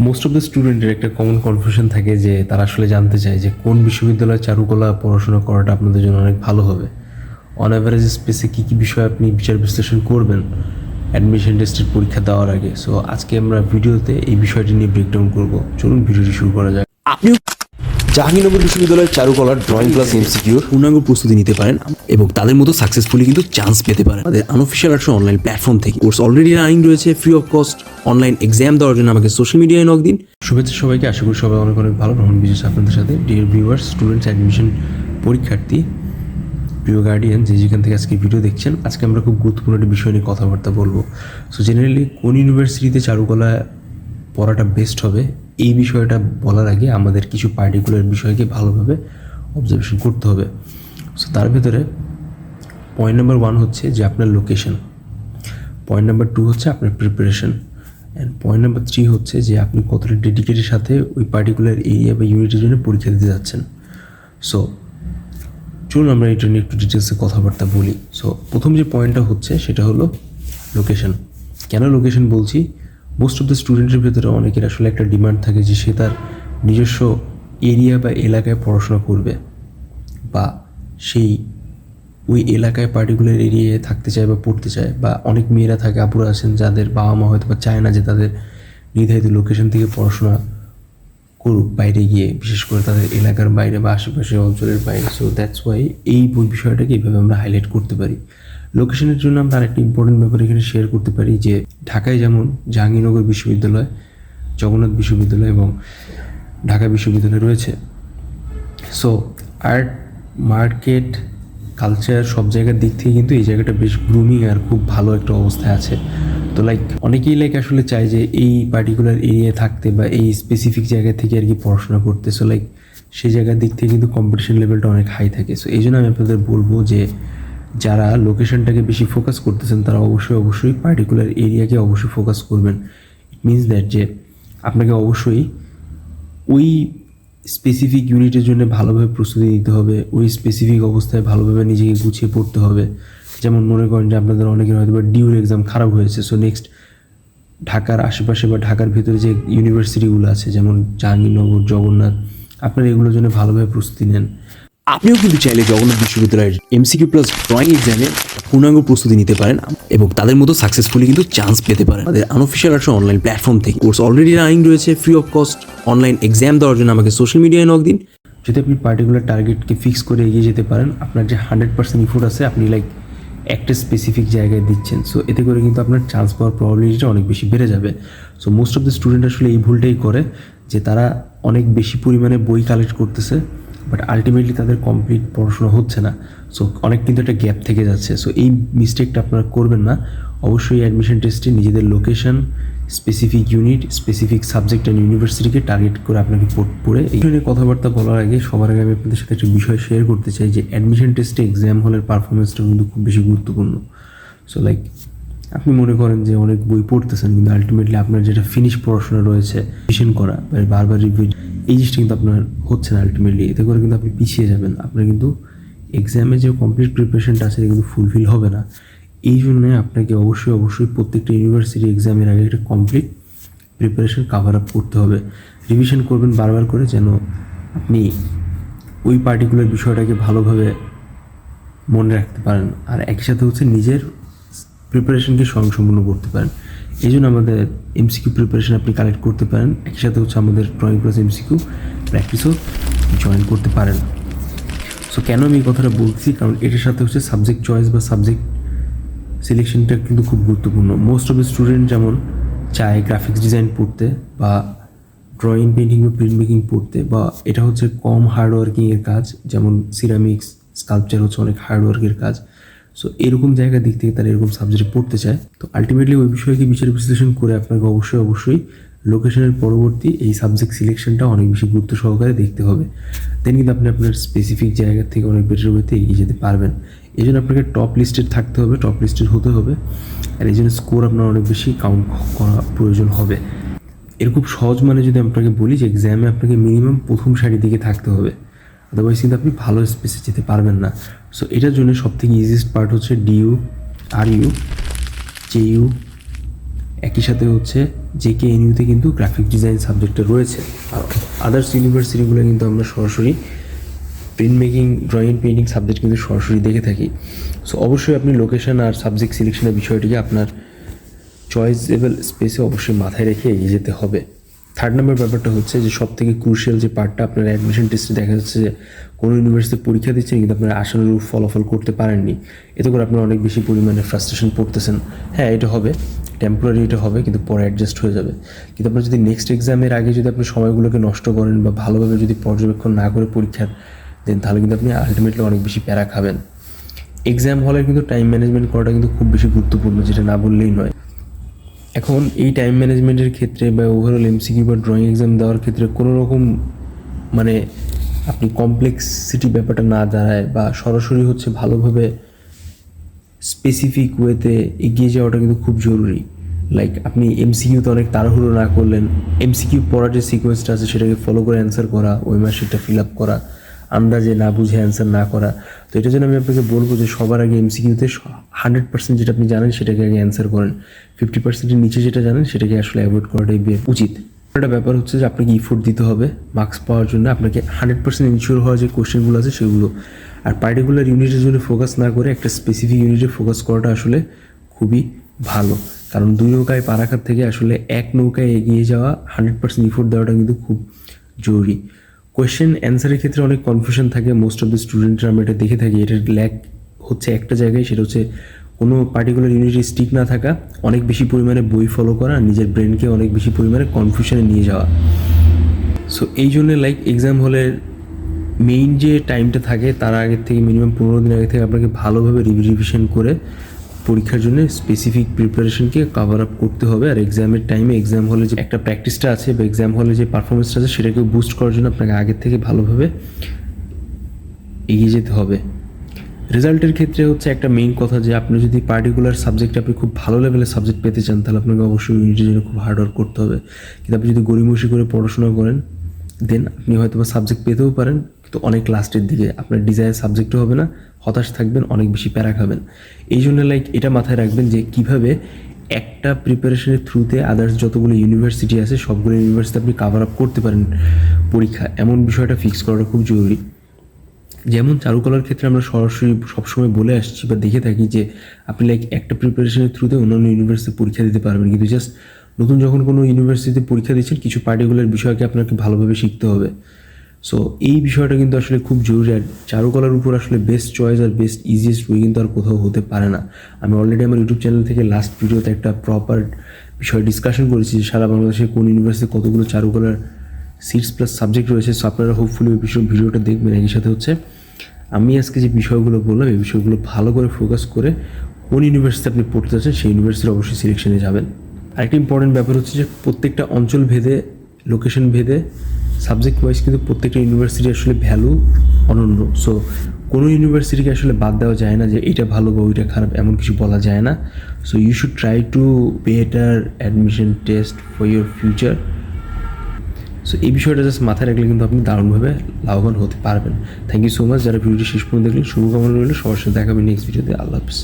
Most of the স্টুডেন্টের একটা common confusion থাকে যে তারা আসলে জানতে চায় যে কোন বিশ্ববিদ্যালয়ে চারুকলা পড়াশোনা করাটা আপনাদের জন্য অনেক ভালো হবে। অন অ্যাভারেজ স্পেসে কী কী বিষয়ে আপনি বিচার বিশ্লেষণ করবেন? অ্যাডমিশন টেস্টের পরীক্ষা দেওয়ার আগে। সো আজকে আমরা ভিডিওতে এই বিষয়টি নিয়ে ব্রেকডাউন করব। চলুন ভিডিওটি শুরু করা যাক। জাহাঙ্গীরনগর বিশ্ববিদ্যালয়ের চারুকলার ড্রয়িং ক্লাস এমসিকিউর পূর্ণাঙ্গ প্রস্তুতি নিতে পারেন এবং তাদের মতো সাকসেসফুলি কিন্তু চান্স পেতে পারেন। আমাদের আনঅফিসিয়াল আর্টস অনলাইন প্ল্যাটফর্ম থেকে। কোর্স অলরেডি রানিং রয়েছে free of cost online exam দেওয়ার জন্য আমাকে সোশ্যাল মিডিয়ায় নক দিন। শুভেচ্ছা সবাইকে, আশা করি সবাই অনেক অনেক ভালো। ভ্রমণ বিশেষ আপনাদের সাথে। ডিয়ার ভিউয়ার্স স্টুডেন্টস অ্যাডমিশন পরীক্ষার্থী, প্রিয় গার্ডিয়ান যে যেখান থেকে আজকে ভিডিও দেখছেন, আজকে আমরা খুব গুরুত্বপূর্ণ একটি বিষয় নিয়ে কথাবার্তা বলব। সো জেনারেলি কোন ইউনিভার্সিটিতে চারুকলা পড়াটা বেস্ট হবে। এই বিষয়টা বলার আগে আমাদের কিছু পার্টিকুলার বিষয়কে ভালোভাবে অবজারভেশন করতে হবে। সো তার ভেতরে পয়েন্ট নাম্বার ওয়ান হচ্ছে যে আপনার লোকেশন পয়েন্ট নাম্বার টু হচ্ছে আপনার preparation and point number three হচ্ছে যে আপনি কতটা ডেডিকেটের সাথে ওই পার্টিকুলার এরিয়া বা ইউনিটের জন্য পরীক্ষা দিতে যাচ্ছেন। সো চলুন আমরা এটা নিয়ে একটু ডিটেলসে কথাবার্তা বলি। সো প্রথম যে পয়েন্টটা হচ্ছে সেটা হলো লোকেশন কেন লোকেশন বলছি? মোস্ট অফ দ্য স্টুডেন্টের ভেতরে অনেকের আসলে একটা ডিমান্ড থাকে যে সে তার নিজস্ব এরিয়া বা এলাকায় পড়াশোনা করবে বা সেই ওই এলাকায় পার্টিকুলার এরিয়ায় থাকতে চায় বা পড়তে চায় বা অনেক মেয়েরা থাকে, আপুরা আছেন যাদের বাবা মা হয়তো বা চায় না যে তাদের নির্ধারিত লোকেশন থেকে পড়াশোনা করুক বাইরে গিয়ে, বিশেষ করে তাদের এলাকার বাইরে বা আশেপাশের অঞ্চলের বাইরে। সো দ্যাটস ওয়াই এই বই বিষয়টাকে এইভাবে আমরা হাইলাইট করতে পারি। লোকেশনের জন্য আমরা আরেকটি ইম্পর্টেন্ট ব্যাপার এখানে শেয়ার করতে পারি যে ঢাকায় যেমন জাহাঙ্গীরনগর বিশ্ববিদ্যালয়, জগন্নাথ বিশ্ববিদ্যালয় এবং ঢাকা বিশ্ববিদ্যালয় রয়েছে। সো আর্ট মার্কেট কালচার সব জায়গার দিক থেকে কিন্তু এই জায়গাটা বেশ গ্রুমিং আর খুব ভালো একটা অবস্থায় আছে। তো লাইক অনেকেই লাইক আসলে চায় যে এই পার্টিকুলার এরিয়ায় থাকতে বা এই স্পেসিফিক জায়গা থেকে আর কি পড়াশোনা করতে। সো লাইক সেই জায়গার দিক থেকে কিন্তু কম্পিটিশন লেভেলটা অনেক হাই থাকে। সো এই জন্য আমি আপনাদের বলব যে যারা লোকেশনটাকে বেশি ফোকাস করতেছেন, তারা অবশ্যই অবশ্যই পার্টিকুলার এরিয়াকে অবশ্যই ফোকাস করবেন। ইট মিনস দ্যাট যে আপনাকে অবশ্যই ওই স্পেসিফিক ইউনিটের জন্য ভালোভাবে প্রস্তুতি নিতে হবে, ওই স্পেসিফিক অবস্থায় ভালোভাবে নিজেকে গুছিয়ে পড়তে হবে। যেমন মনে করেন যে আপনাদের অনেকের হয়তো বা ডিউর এক্সাম খারাপ হয়েছে সো নেক্সট ঢাকার আশেপাশে বা ঢাকার ভিতরে যে ইউনিভার্সিটিগুলো আছে, যেমন জাহাঙ্গীরনগর, জগন্নাথ, আপনারা এগুলোর জন্য ভালোভাবে প্রস্তুতি নেন। আপনিও কিন্তু চাইলে জগন্নাথ বিশ্ববিদ্যালয়ের এমসিকিউ প্লাস ড্রয়িং এক্সামে পূর্ণাঙ্গ প্রস্তুতি নিতে পারেন এবং তাদের মতো সাকসেসফুলি কিন্তু চান্স পেতে পারেন। আমাদের আনঅফিসিয়াল আর্টস অনলাইন প্ল্যাটফর্ম থেকে। কোর্স অলরেডি রানিং রয়েছে free of cost online exam দেওয়ার জন্য আমাকে সোশ্যাল মিডিয়ায় নক দিন। যদি আপনি পার্টিকুলার টার্গেটকে ফিক্স করে এগিয়ে যেতে পারেন, আপনার যে হান্ড্রেড পার্সেন্ট ইফোর্ট আছে, আপনি লাইক একটা স্পেসিফিক জায়গায় দিচ্ছেন। সো এতে করে কিন্তু আপনার চান্স পাওয়ার প্রবাবিলিটিটা অনেক বেশি বেড়ে যাবে। So most of the student আসলে এই ভুলটাই করে যে তারা অনেক বেশি পরিমাণে বই কালেক্ট করতেছে। বাট আলটিমেটলি তাদের কমপ্লিট পড়াশোনা হচ্ছে না। সো অনেক কিন্তু একটা গ্যাপ থেকে যাচ্ছে। সো এই মিস্টেকটা আপনারা করবেন না। অবশ্যই অ্যাডমিশন টেস্টে নিজেদের location specific unit specific subject and ইউনিভার্সিটিকে target করে আপনাকে পড়- এই নিয়ে কথাবার্তা বলার আগে সবার আগে আমি আপনাদের সাথে একটা বিষয় শেয়ার করতে চাই যে অ্যাডমিশন টেস্টে এক্সাম হলের পারফরমেন্সটা কিন্তু খুব বেশি গুরুত্বপূর্ণ। সো লাইক আপনি মনে করেন যে অনেক বই পড়তেছেন, কিন্তু আলটিমেটলি আপনার যেটা ফিনিশ পড়াশোনা রয়েছে রিভিশন করা, বারবার রিভিউ এই জিনিসটা কিন্তু আপনার হচ্ছে না আলটিমেটলি এতে করে কিন্তু আপনি পিছিয়ে যাবেন। আপনার কিন্তু এক্সামে যে কমপ্লিট প্রিপারেশনটা আছে কিন্তু ফুলফিল হবে না। এই জন্যে আপনাকে অবশ্যই অবশ্যই প্রত্যেকটা ইউনিভার্সিটি এক্সামের আগে একটা কমপ্লিট প্রিপারেশন কাভার আপ করতে হবে। রিভিশন করবেন বারবার করে যেন আপনি ওই পার্টিকুলার বিষয়টাকে ভালোভাবে মনে রাখতে পারেন। আর একই সাথে হচ্ছে নিজের প্রিপারেশনকে স্বয়ংসম্পূর্ণ করতে পারেন। এই জন্য আমাদের এমসিকিউ প্রিপারেশন আপনি কালেক্ট করতে পারেন। একই সাথে হচ্ছে আমাদের ড্রয়িং ক্লাস এমসিকিউ প্র্যাকটিসও জয়েন করতে পারেন। সো কেন আমি এই কথাটা বলছি? কারণ এটার সাথে হচ্ছে সাবজেক্ট চয়েস বা সাবজেক্ট সিলেকশনটা কিন্তু খুব গুরুত্বপূর্ণ। মোস্ট অফ দ্য স্টুডেন্ট যেমন চায় গ্রাফিক্স ডিজাইন পড়তে বা ড্রয়িং পেন্টিং বা প্রিন্ট মেকিং পড়তে বা এটা হচ্ছে কম হার্ড ওয়ার্কিংয়ের কাজ, যেমন সিরামিক্স স্কাল্পচার হচ্ছে অনেক হার্ড ওয়ার্কের কাজ। সো এরকম জায়গার দিক থেকে তারা এরকম সাবজেক্ট পড়তে চায়। তো আলটিমেটলি ওই বিষয়কে বিচার বিশ্লেষণ করে আপনাকে অবশ্যই অবশ্যই লোকেশনের পরবর্তী এই সাবজেক্ট সিলেকশনটা অনেক বেশি গুরুত্ব সহকারে দেখতে হবে। দেন কিন্তু আপনি আপনার স্পেসিফিক জায়গা থেকে অনেক বেটার ওয়েতে এগিয়ে যেতে পারবেন। এই জন্য আপনাকে টপ লিস্টেড থাকতে হবে টপ লিস্টেড হতে হবে। আর এই জন্য স্কোর আপনার অনেক বেশি কাউন্ট করা প্রয়োজন হবে। এর খুব সহজ মানে যদি আপনাকে বলি যে এক্সামে আপনাকে মিনিমাম প্রথম সারির দিকে থাকতে হবে। আদারওয়াইজ কিন্তু আপনি ভালো স্পেসে যেতে পারবেন না। সো এটার জন্য সবথেকে ইজিয়েস্ট পার্ট হচ্ছে ডিইউ আর ইউ জে ইউ একই সাথে হচ্ছে জে কে এনইউতে কিন্তু গ্রাফিক ডিজাইন সাবজেক্টটা রয়েছে। আর আদার্স ইউনিভার্সিটিগুলো কিন্তু আমরা সরাসরি print making drawing painting subject কিন্তু সরাসরি দেখে থাকি। সো অবশ্যই আপনি লোকেশন আর সাবজেক্ট সিলেকশনের বিষয়টিকে আপনার চয়েসেবল স্পেসে অবশ্যই মাথায় রেখে এগিয়ে যেতে হবে। থার্ড নাম্বার ব্যাপারটা হচ্ছে যে সব থেকে ক্রুশিয়াল যে পার্টটা আপনার অ্যাডমিশন টেস্টে দেখা যাচ্ছে যে কোনো ইউনিভার্সিটি পরীক্ষা দিচ্ছেন কিন্তু আপনারা আশানুরূপ ফলাফল করতে পারেননি। এতে করে আপনার অনেক বেশি পরিমাণে ফ্রাস্ট্রেশন পড়তেছেন। হ্যাঁ এটা হবে টেম্পোরারি এটা হবে, কিন্তু পরে অ্যাডজাস্ট হয়ে যাবে। কিন্তু আপনার যদি নেক্সট এক্সামের আগে যদি আপনি সময়গুলোকে নষ্ট করেন বা ভালোভাবে যদি পর্যবেক্ষণ না করে পরীক্ষা দেন, তাহলে কিন্তু আপনি আলটিমেটলি অনেক বেশি প্যারা খাবেন। এক্সাম হলে কিন্তু টাইম ম্যানেজমেন্ট করাটা কিন্তু খুব বেশি গুরুত্বপূর্ণ, যেটা না বললেই নয়। এখন এই টাইম ম্যানেজমেন্টের ক্ষেত্রে বা ওভারঅল এমসিকিউ বা ড্রয়িং এক্সাম দেওয়ার ক্ষেত্রে কোনো রকম মানে আপনি কমপ্লেক্সিটি ব্যাপারটা না দাঁড়ায় বা সরাসরি হচ্ছে ভালোভাবে স্পেসিফিক ওয়েতে এগিয়ে যাওয়াটা কিন্তু খুব জরুরি। লাইক আপনি এমসিকিউতে অনেক তাড়াহুড়ো না করলেন এমসিকিউ পড়ার যে সিকোয়েন্সটা আছে সেটাকে ফলো করে অ্যান্সার করা, ওই মাসেরটা ফিল আপ করা আন্দাজে না বুঝে অ্যান্সার না করা। তো এটার জন্য আমি আপনাকে বলব যে সবার আগে এমসিকিউতে হান্ড্রেড পার্সেন্ট যেটা আপনি জানেন সেটাকে আগে অ্যান্সার করেন। ফিফটি পার্সেন্টের নিচে যেটা জানেন সেটাকে আসলে অ্যাভয়েড করাটাই উচিত। একটা ব্যাপার হচ্ছে যে আপনাকে ইফোর্ট দিতে হবে মার্কস পাওয়ার জন্য, আপনাকে হান্ড্রেড পার্সেন্ট ইনশিওর হওয়া যে কোশ্চেনগুলো আছে সেগুলো। আর পার্টিকুলার ইউনিটের জন্য ফোকাস না করে একটা স্পেসিফিক ইউনিটে ফোকাস করাটা আসলে খুবই ভালো। কারণ দুই নৌকায় পারাখার থেকে আসলে এক নৌকায় এগিয়ে যাওয়া হান্ড্রেড পার্সেন্ট ইফোর্ট দেওয়াটা কিন্তু খুব জরুরি। কোয়েশ্চেন অ্যান্সারের ক্ষেত্রে অনেক কনফিউশন থাকে। মোস্ট অফ দ্য স্টুডেন্টরা আমরা এটা দেখে থাকি, এটার ল্যাক হচ্ছে একটা জায়গায়, সেটা হচ্ছে কোনো পার্টিকুলার ইউনিটে স্টিক না থাকা, অনেক বেশি পরিমাণে বই ফলো করা, নিজের ব্রেনকে অনেক বেশি পরিমাণে কনফিউশনে নিয়ে যাওয়া। সো এই জন্য লাইক এক্সাম হলের মেইন যে টাইমটা থাকে, তার আগের থেকে মিনিমাম পনেরো দিন আগে থেকে আপনাকে ভালোভাবে রিভিশন করে পরীক্ষার জন্য স্পেসিফিক প্রিপারেশনকে কাভার আপ করতে হবে। আর এক্সামের টাইমে এক্সাম হলে যে একটা প্র্যাকটিসটা আছে বা এক্সাম হলে যে পারফরমেন্সটা আছে সেটাকে বুস্ট করার জন্য আপনাকে আগের থেকে ভালোভাবে এগিয়ে যেতে হবে। রেজাল্টের ক্ষেত্রে হচ্ছে একটা মেইন কথা যে আপনি যদি পার্টিকুলার সাবজেক্টে আপনি খুব ভালো লেভেলের সাবজেক্ট পেতে চান, তাহলে আপনাকে অবশ্যই ইউনিটের জন্য খুব হার্ড ওয়ার্ক করতে হবে। কিন্তু আপনি যদি গরিমসি করে পড়াশোনা করেন দেন আপনি হয়তো বা সাবজেক্ট পেতেও পারেন। কিন্তু অনেক লাস্টের দিকে আপনার ডিজায়ার সাবজেক্টও হবে না, হতাশ থাকবেন, অনেক বেশি প্যারা খাবেন এই জন্য লাইক এটা মাথায় রাখবেন যে কীভাবে একটা প্রিপারেশনের থ্রুতে আদার্স যতগুলো ইউনিভার্সিটি আছে, সবগুলো ইউনিভার্সিটি আপনি কাভার আপ করতে পারেন পরীক্ষা। এমন বিষয়টা ফিক্স করাটা খুব জরুরি। যেমন চারুকলার ক্ষেত্রে আমরা সরাসরি সবসময় বলে আসছি বা দেখে থাকি যে আপনি লাইক একটা প্রিপারেশনের থ্রুতে অন্যান্য ইউনিভার্সিটি পরীক্ষা দিতে পারবেন। কিন্তু জাস্ট নতুন যখন কোনো ইউনিভার্সিটিতে পরীক্ষা দিচ্ছেন, কিছু পার্টিকুলার বিষয়কে আপনাকে ভালোভাবে শিখতে হবে। সো এই বিষয়টা কিন্তু আসলে খুব জরুরি আর চারুকলার উপর আসলে বেস্ট চয়েস আর বেস্ট ইজিয়েস্ট ওয়ে কিন্তু আর কোথাও হতে পারে না। আমি অলরেডি আমার ইউটিউব চ্যানেল থেকে লাস্ট ভিডিওতে একটা প্রপার বিষয় ডিসকাশন করেছি যে সারা বাংলাদেশে কোন ইউনিভার্সিটি কতগুলো চারুকলার সিটস প্লাস সাবজেক্ট রয়েছে। সো আপনারা হোপফুলি ওই বিষয় ভিডিওটা দেখবেন। একই সাথে হচ্ছে, আমি আজকে যে বিষয়গুলো বললাম, এই বিষয়গুলো ভালো করে ফোকাস করে কোন ইউনিভার্সিটি আপনি পড়তে চাচ্ছেন, সেই ইউনিভার্সিটির অবশ্যই সিলেকশনে যাবেন। আরেকটা ইম্পর্টেন্ট ব্যাপার হচ্ছে যে প্রত্যেকটা অঞ্চল ভেদে লোকেশন ভেদে সাবজেক্ট ওয়াইজ কিন্তু প্রত্যেকটা ইউনিভার্সিটি আসলে ভ্যালু অনন্য। সো কোনো ইউনিভার্সিটিকে আসলে বাদ দেওয়া যায় না যে এটা ভালো বা ওইটা খারাপ, এমন কিছু বলা যায় না। So you should try to better admission test for your future so এই বিষয়টা জাস্ট মাথায় রাখলে কিন্তু আপনি দারুণভাবে লাভবান হতে পারবেন। থ্যাংক ইউ সো মাচ যারা ভিডিওটি শেষ পর্যন্ত দেখলেন, শুভকামনা রইল। সবার সাথে দেখাবেন নেক্সট ভিডিওতে আল্লাহ হাফিজ।